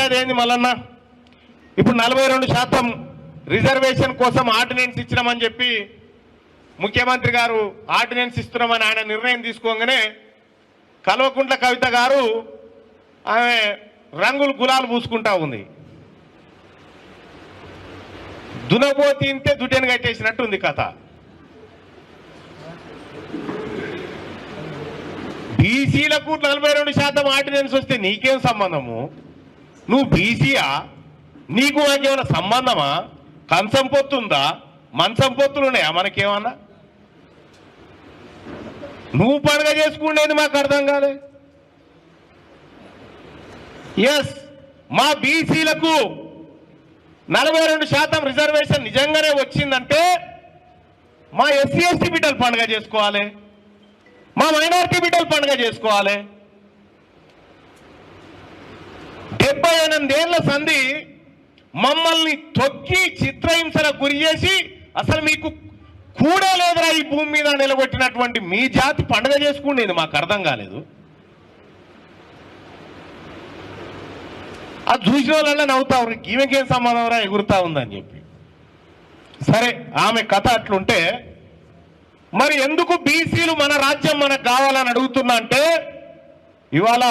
చేసేది ఏంది మల్లన్న? ఇప్పుడు నలభై రెండు శాతం రిజర్వేషన్ కోసం ఆర్డినెన్స్ ఇచ్చినామని చెప్పి ముఖ్యమంత్రి గారు ఆర్డినెన్స్ ఇస్తున్నామని ఆయన నిర్ణయం తీసుకోగానే కల్వకుంట్ల కవిత గారు ఆమె రంగులు గులాలు పూసుకుంటా ఉంది. దునబోతి ఇంతే దుడ్డెను కట్టేసినట్టు ఉంది కథ. బీసీలకు నలభై రెండు శాతం ఆర్డినెన్స్ వస్తే నీకేం సంబంధము? నువ్వు బీసీయా నీకు మాకేమైనా సంబంధమా? కంసం పొత్తుందా? మంచం పొత్తులు ఉన్నాయా? మనకేమన్నా? నువ్వు పండుగ చేసుకునేది మాకు అర్థం కాలే. ఎస్ మా బీసీలకు నలభై రెండు శాతం రిజర్వేషన్ నిజంగానే వచ్చిందంటే మా ఎస్సీ ఎస్టీ బిడ్డలు పండుగ చేసుకోవాలి. మా మైనార్టీ బిడ్డలు పండుగ చేసుకోవాలి. డెబ్బై ఎనిమిదేళ్ళ సంధి మమ్మల్ని తొక్కి చిత్రహింసలకు గురి చేసి అసలు మీకు కూడా లేదురా ఈ భూమి మీద నిలబెట్టినటువంటి మీ జాతి పండుగ చేసుకునేది మాకు అర్థం కాలేదు. అది చూసిన వాళ్ళ నవ్వుతా ఉన్నారు ఈమెకేం సంబంధం రా ఎగురుతా ఉందని చెప్పి. సరే ఆమె కథ అట్లుంటే మరి ఎందుకు బీసీలు మన రాజ్యం మనకు కావాలని అడుగుతున్నా అంటే ఇవాళ